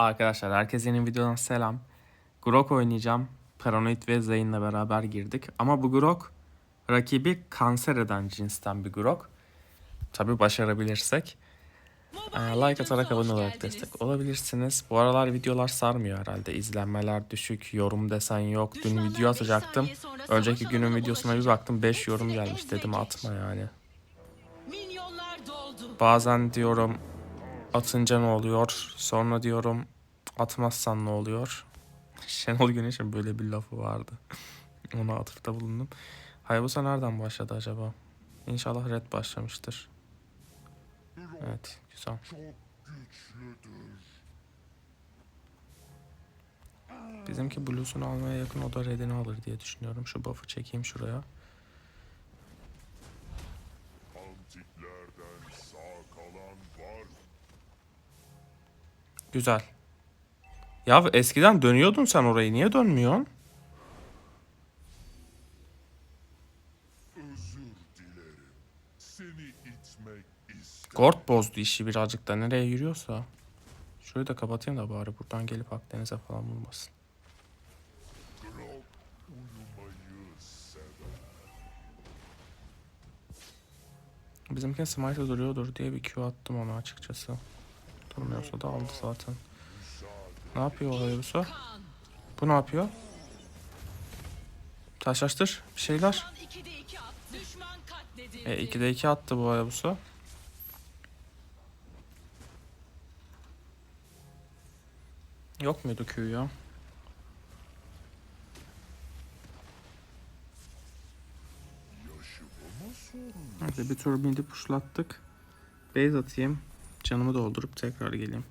Arkadaşlar herkese yeni videodan selam. Grok oynayacağım. Paranoid ve Zeyn'le beraber girdik. Ama bu Grok rakibi kanser eden cinsten bir Grok. Tabi başarabilirsek. Ee, like atarak abone olarak destek olabilirsiniz. Bu aralar videolar sarmıyor herhalde. İzlenmeler düşük, yorum desen yok. Dün video atacaktım. Önceki günün videosuna bir baktım 5 yorum gelmiş dedim atma yani. Bazen diyorum atınca ne oluyor? Sonra diyorum atmazsan ne oluyor? Şenol Güneş'in böyle bir lafı vardı. Ona atıfta bulundum. Hayabusa nereden başladı acaba? İnşallah red başlamıştır. Evet, güzel. Bizimki blues'unu almaya yakın o da redini alır diye düşünüyorum. Şu buff'ı çekeyim şuraya. Güzel. Ya eskiden dönüyordun sen orayı. Niye dönmüyorsun? Gord bozdu işi birazcık da nereye yürüyorsa. Şurayı da kapatayım da bari buradan gelip Akdeniz'e falan vurmasın. Bizimki smite duruyordur diye bir Q attım ona açıkçası. Durmuyorsa da aldı zaten. Ne yapıyor o Hayabusa? Bu ne yapıyor? Taşlaştır bir şeyler. Düşman 2'de 2 attı. Düşman katledildi. E 2'de 2 attı bu Hayabusa. Yok muydu Q ya? Hadi bir tur midi pushlattık. Base atayım. Canımı doldurup tekrar geleyim.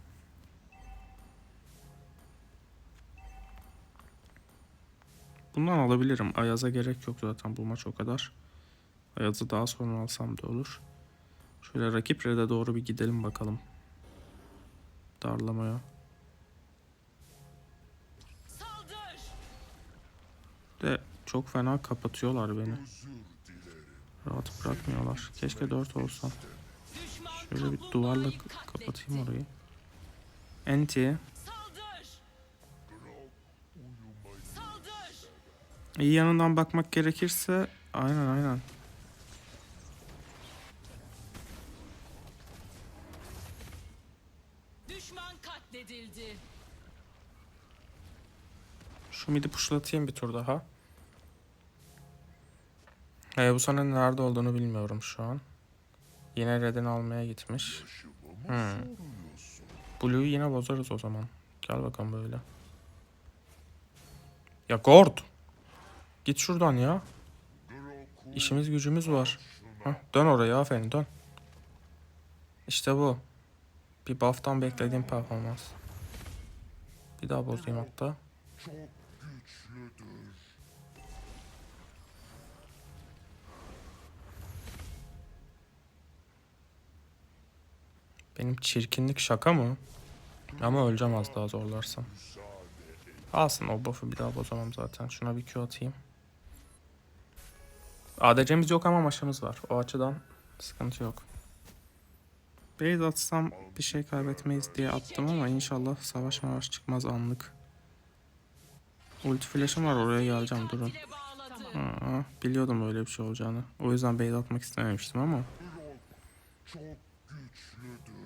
Bundan alabilirim. Ayaz'a gerek yok zaten bu maç o kadar. Ayaz'ı daha sonra alsam da olur. Şöyle rakip red'e doğru bir gidelim bakalım. Darlamaya. Saldır. De çok fena kapatıyorlar beni. Rahat bırakmıyorlar. Keşke 4 olsam. Düşman Şöyle bir duvarla kapatayım orayı. Enti. İyi yanından bakmak gerekirse aynen aynen. Düşman katledildi. Şu midi pushlatayım bir tur daha. Bu sana nerede olduğunu bilmiyorum şu an. Yine redini almaya gitmiş. Hmm. Blue'yu yine bozarız o zaman. Gel bakalım böyle. Ya Gord. Git şuradan ya. İşimiz gücümüz var. Hah, dön oraya aferin dön. İşte bu. Bir buff'tan beklediğim performans. Bir daha bozayım hatta. Benim çirkinlik şaka mı? Ama öleceğim az daha zorlarsam. Alsın o buff'ı bir daha bozamam zaten. Şuna bir Q atayım. ADC'miz yok ama maşamız var. O açıdan sıkıntı yok. Base atsam bir şey kaybetmeyiz diye attım ama inşallah savaş mavaş çıkmaz anlık. Ulti flash'ım var oraya geleceğim durun. Aa, biliyordum öyle bir şey olacağını. O yüzden base atmak istememiştim ama. Grok çok güçlüdür.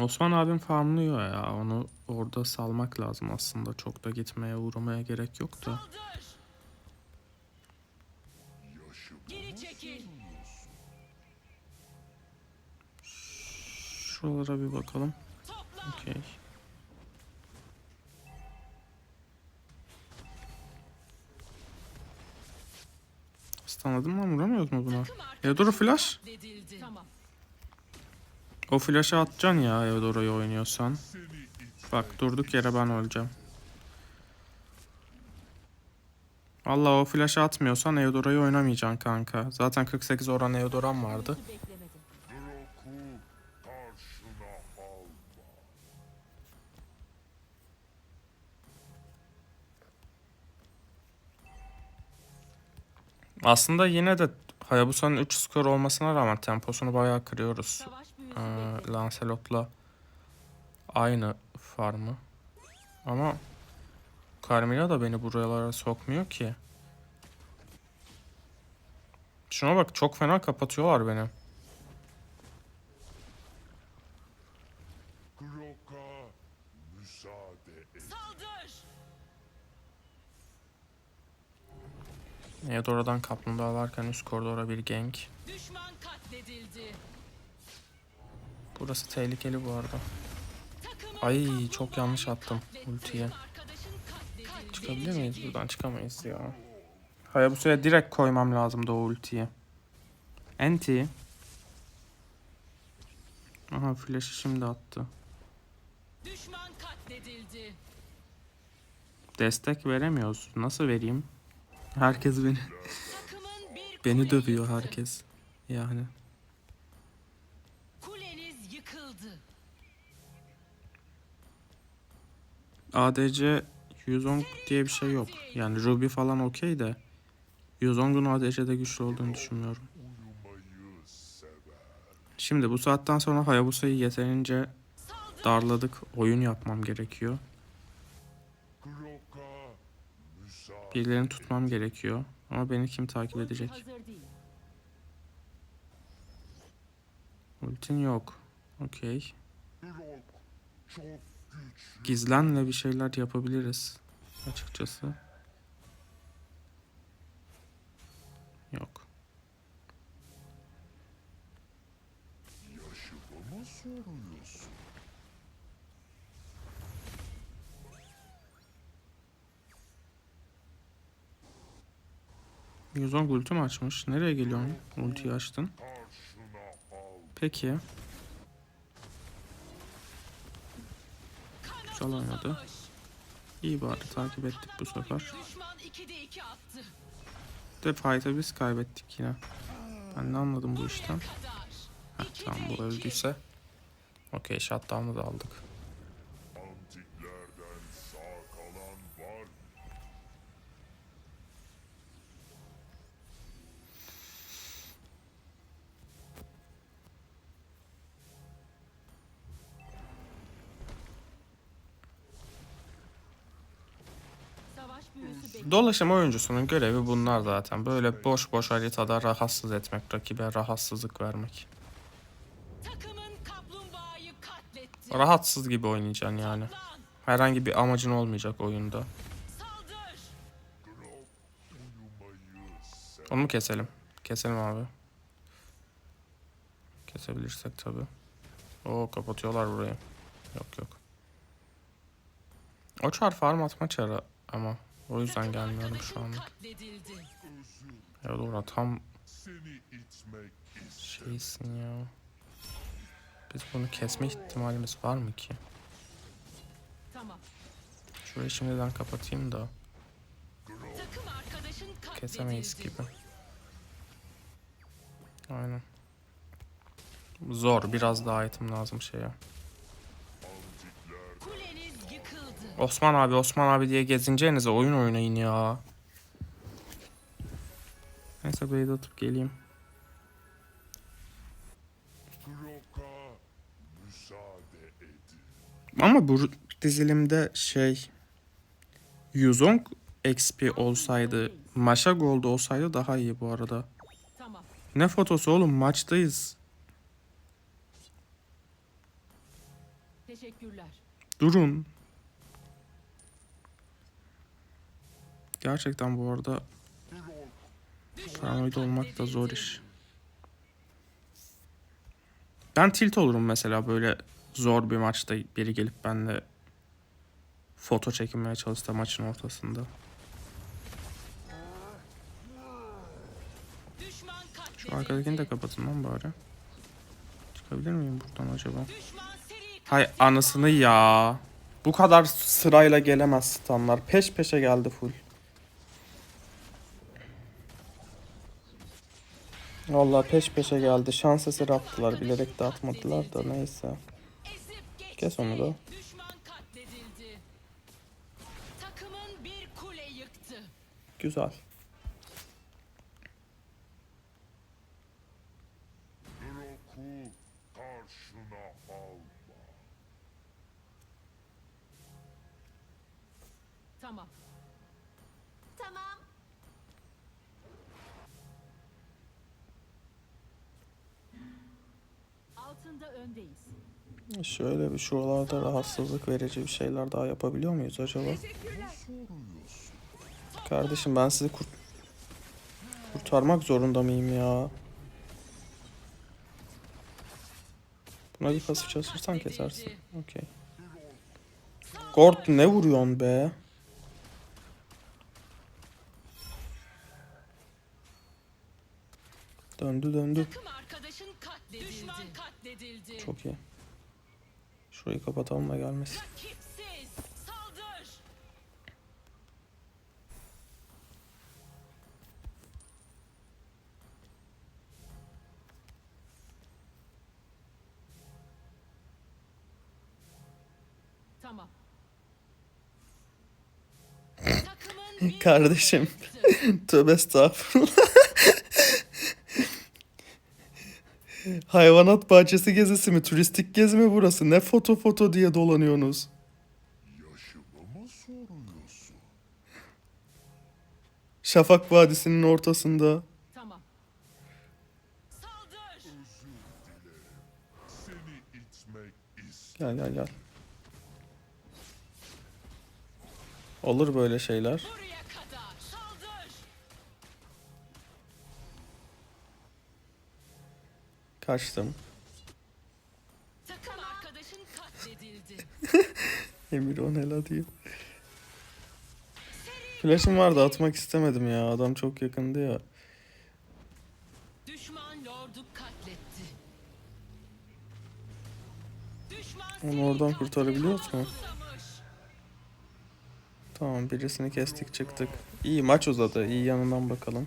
Osman abim farmlıyor ya. Onu orada salmak lazım aslında. Çok da gitmeye uğramaya gerek yok da. Şuralara bir bakalım. Okey. Stunladım mı? Vuramıyoruz mu buna? Eudora flash. Tamam. O flash'ı atacaksın ya Eudora'yı oynuyorsan. Bak durduk yere ben öleceğim. Valla o flash'ı atmıyorsan Eudora'yı oynamayacaksın kanka. Zaten 48 oran Eudora'm vardı. Aslında yine de Hayabusa'nın 3 skor olmasına rağmen temposunu bayağı kırıyoruz. Savaş bekliyor. Lancelot'la aynı farmı. Ama Carmilla da beni buralara sokmuyor ki. Şuna bak çok fena kapatıyorlar beni. Grok'a müsaade et. Saldır. Eudora'dan kaplumbağa varken üst koridora bir gank. Düşman katledildi. Burası tehlikeli bu arada. Ay, çok yanlış attım ultiye. Çıkabilir miyiz buradan? Çıkamayız ya. Hayabusa'ya direkt koymam lazımdı o ultiyi. Enti. Aha flash'ı şimdi attı. Düşman katledildi. Destek veremiyoruz. Nasıl vereyim? Herkes beni beni dövüyor herkes. Yani. ADC Yuzong diye bir şey yok. Yani Ruby falan okey de Yuzong'un ADC'de güçlü olduğunu düşünmüyorum. Şimdi bu saatten sonra Hayabusa'yı yeterince darladık. Oyun yapmam gerekiyor. Birilerini tutmam gerekiyor. Ama beni kim takip edecek? Ultin yok. Okey. Gizlenle bir şeyler yapabiliriz. Açıkçası. Yok. Yuzong ulti mi açmış? Nereye geliyorsun? Ultiyi açtın. Peki. Savaş. İyi bari takip ettik bu sefer. Düşman 2'de 2 attı. De fight'ı biz kaybettik yine. Ben ne anladım bu işten? Heh, tamam bu öldüyse. Okey shutdown'u da aldık. Dolaşım oyuncusunun görevi bunlar zaten. Böyle boş boş haritada rahatsız etmek, rakibe rahatsızlık vermek. Rahatsız gibi oynayacaksın yani. Herhangi bir amacın olmayacak oyunda. Onu mu keselim? Keselim abi. Kesebilirsek tabi. Oo kapatıyorlar burayı. Yok yok. O çar farm atma çarı ama o yüzden gelmiyorum şu. Özür Ya doğru tam şeysin ya. Biz bunu kesme ihtimalimiz var mı ki? Şurayı şimdiden kapatayım da kesemeyiz gibi. Aynen. Zor. Biraz daha item lazım şeye. Osman abi Osman abi diye gezineceğinize oyun oynayın ya. Neyse beyde atıp geleyim. Ama bu dizilimde şey Yuzong XP olsaydı Maşa Gold olsaydı daha iyi bu arada. Tamam. Ne fotosu oğlum maçtayız. Teşekkürler. Durun. Gerçekten bu arada paranoid olmak da zor iş. Ben tilt olurum mesela böyle zor bir maçta biri gelip benle foto çekinmeye çalışsa maçın ortasında. Şu arkadakini de kapatın lan bari. Çıkabilir miyim buradan acaba? Hay anasını ya. Bu kadar sırayla gelemez standlar. Peş peşe geldi full. Valla peş peşe geldi. Şans eseri attılar. Bilerek de atmadılar da neyse. Kes onu da. Güzel. Tamam. Tamam. Altında öndeyiz. Şöyle bir şuralarda rahatsızlık verici bir şeyler daha yapabiliyor muyuz acaba? Kardeşim ben sizi kurt kurtarmak zorunda mıyım ya? Buna bir pasif çalışırsan kesersin. Okey. Gord ne vuruyorsun be? Döndü döndü. Katledildi. Düşman katledildi. Çok iyi. Şurayı kapatalım da gelmesin. Rakipsiz. Saldır. Tamam. Kardeşim. Tövbe estağfurullah. Hayvanat bahçesi gezisi mi? Turistik gezi mi burası? Ne foto foto diye dolanıyorsunuz? Yaşımı mı soruyorsun? Şafak Vadisi'nin ortasında. Tamam. Saldır. Gel gel gel. Olur böyle şeyler. Kaçtım. Takım arkadaşın katledildi. Emir Onela diyor. Flash'ım vardı atmak istemedim ya. Adam çok yakındı ya. Düşman lordu katletti. Düşman Onu oradan kurtarabiliyoruz mu? Tamam birisini kestik çıktık. İyi maç uzadı. İyi yanından bakalım.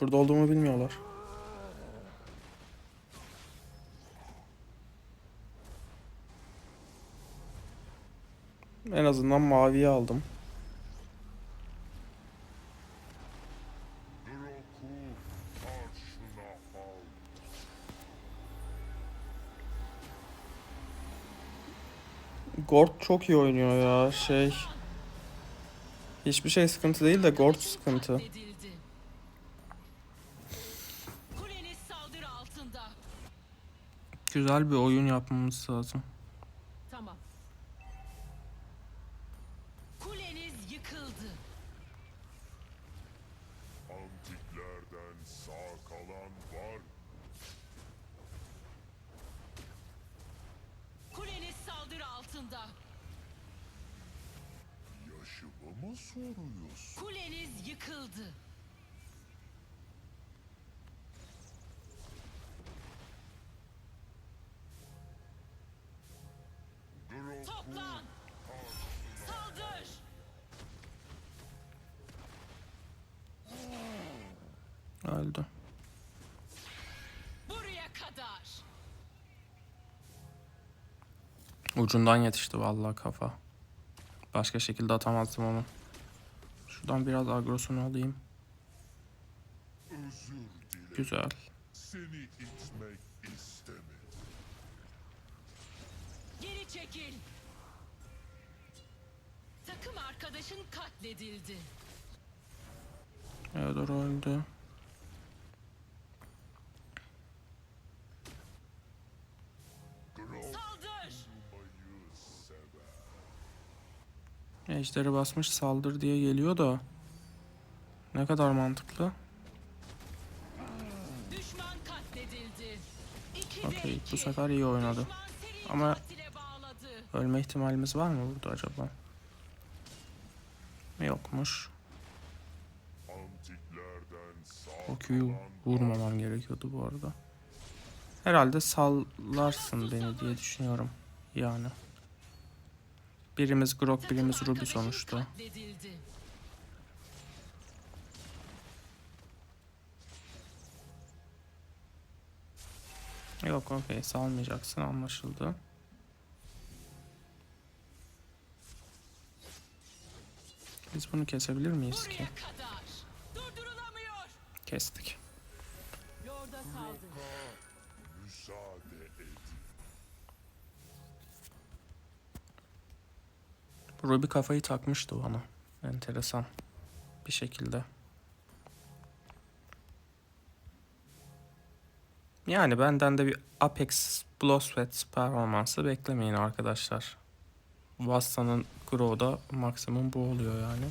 Burada olduğumu bilmiyorlar. En azından maviyi aldım. Gord çok iyi oynuyor ya. Şey hiçbir şey sıkıntı değil de Gord sıkıntı. Güzel bir oyun yapmamız lazım. Tamam. Kuleniz yıkıldı. Antiklerden sağ kalan var. Kuleniz saldırı altında. Yaşımı mı soruyorsun? Kuleniz yıkıldı. Öldü. Buraya kadar. Ucundan yetişti vallahi kafa. Başka şekilde atamazdım onu. Şuradan biraz agrosunu alayım. Güzel. Seni itmek istemedim. Geri çekil. Takım arkadaşın katledildi. Eodor öldü. Ejderi basmış saldır diye geliyor da. Ne kadar mantıklı. Okey bu sefer iyi oynadı. Ama-. Ölme ihtimalimiz var mı burada acaba? Yokmuş. O Q'yu vurmamam gerekiyordu bu arada. Herhalde sallarsın beni diye düşünüyorum. Yani. Birimiz Grok, birimiz Ruby sonuçta. Yok okey salmayacaksın anlaşıldı. Biz bunu kesebilir miyiz ki? Kestik. Ruby kafayı takmıştı bana. Enteresan. Bir şekilde. Yani benden de bir Apex Blosfet performansı beklemeyin arkadaşlar. Vasta'nın Grow'da maksimum bu oluyor yani.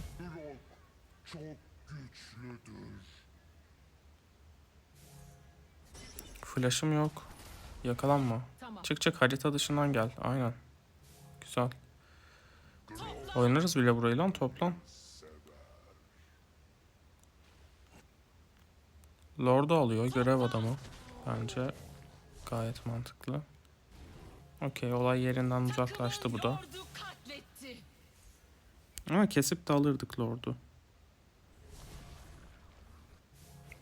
Flash'ım yok. Yakalanma. Tamam. Çık çık harita dışından gel. Aynen. Güzel. Oynarız bile burayı lan toplan. Lord'u alıyor görev adamı. Bence gayet mantıklı. Okey olay yerinden uzaklaştı bu da. Ama kesip de alırdık Lord'u.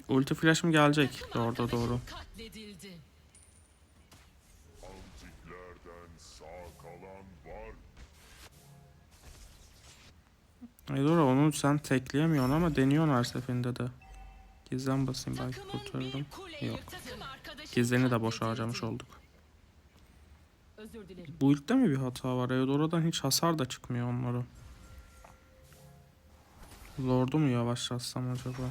Ulti flash'ım gelecek Lord'a doğru. Eudora onu sen tekleyemiyorsun ama deniyorsun her seferinde de. Gizlen basayım belki kurtarırım. Yok. takım Gizleni de boş harcamış olduk. Bu ilkte mi bir hata var? Eudora'dan hiç hasar da çıkmıyor onlara. Lord'u mu yavaşlatsam acaba?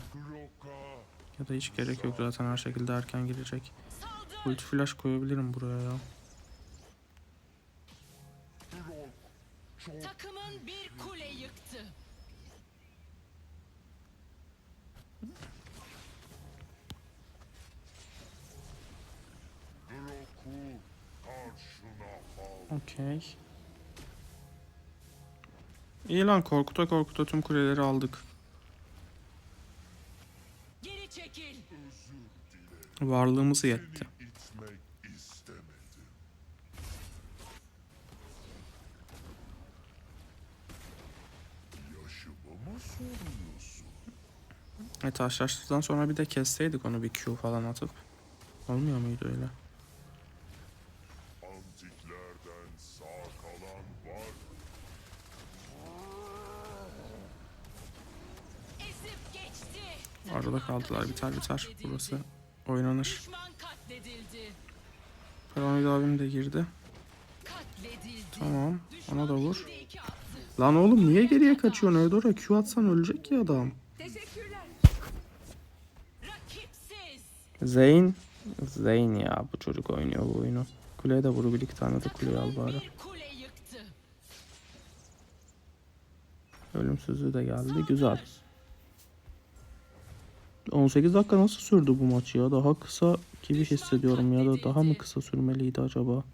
Ya da hiç gerek yok zaten her şekilde erken girecek. Ulti flash koyabilirim buraya ya. Grok Okey. İyi lan korkuta korkuta tüm kuleleri aldık. Geri çekil. Varlığımız yetti. E taşlaştıktan sonra bir de kesseydik onu bir Q falan atıp. Olmuyor muydu öyle? Arada kaldılar biter biter. Burası oynanır. Pyramid abim de girdi. Tamam. Ona da vur. Lan oğlum niye geriye kaçıyorsun Eudora? Q atsan ölecek ki adam. Zeyn. Zeyn ya bu çocuk oynuyor bu oyunu. Kuleye de vuru bir iki tane de kuleye al bari. Ölümsüzlüğü de geldi. Güzel. 18 dakika nasıl sürdü bu maç ya? Daha kısa gibi hissediyorum ya da daha mı kısa sürmeliydi acaba?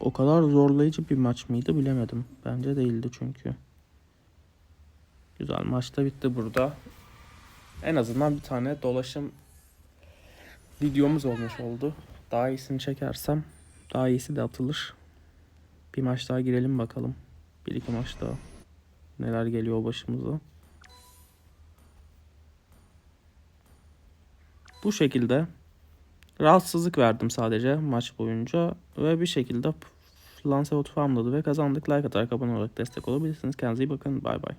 O kadar zorlayıcı bir maç mıydı bilemedim. Bence değildi çünkü. Güzel maç da bitti burada. En azından bir tane dolaşım videomuz olmuş oldu. Daha iyisini çekersem daha iyisi de atılır. Bir maç daha girelim bakalım. Bir iki maç daha. Neler geliyor başımıza. Bu şekilde rahatsızlık verdim sadece maç boyunca ve bir şekilde Lancelot farmladı ve kazandık. Like atarak abone olarak destek olabilirsiniz. Kendinize iyi bakın. Bay bay.